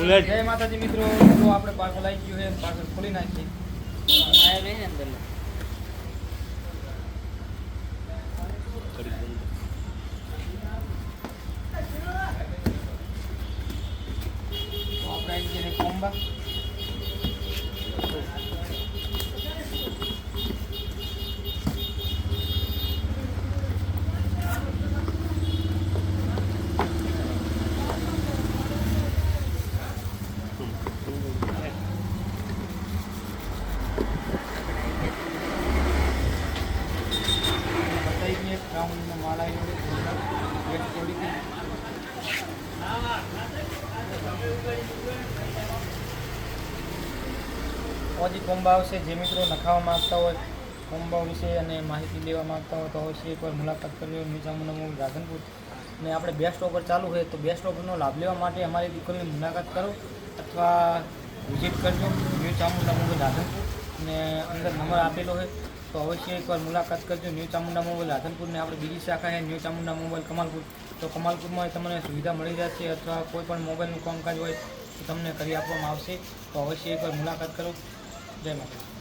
ઉલટ જય માતાજી મિત્રો. તો આપણે પાર્સલ આવી ગયું છે. પાર્સલ ખોલી નાખીએ. આ રહી ને અંદર આપણે આવી ગયા કોમ્બા ગ્રાઉન્ડનો માલ આવ્યો છે ઓજી કોમ્બા આવશે, જે મિત્રો નખાવા માગતા હોય કોમ્બા વિશે અને માહિતી લેવા માગતા હોય તો અવશ્ય એકવાર મુલાકાત કરજો. નીચામુના મૂળ રાધનપુર. અને આપણે બેસ્ટ ઓફર ચાલુ હોય તો બેસ્ટ ઓફરનો લાભ લેવા માટે અમારી દુકાનની મુલાકાત કરો અથવા વિઝિટ કરજો. ન્યૂ ચામુંડા મૂળ રાધનપુર. અને અંદર નંબર આપેલો હોય તો અવશ્ય એકવાર મુલાકાત કરજો ન્યૂ ચામુંડા મોબાઈલ રાધનપુરને આપણે બીજી શાખા છે, ન્યૂ ચામુંડા મોબાઈલ, કમાલપુર. તો કમાલપુરમાં તમને સુવિધા મળી જશે અથવા કોઈ પણ મોબાઈલનું કામકાજ હોય તો તમને કરી આપવામાં આવશે. તો અવશ્ય એકવાર મુલાકાત કરો. જય માતા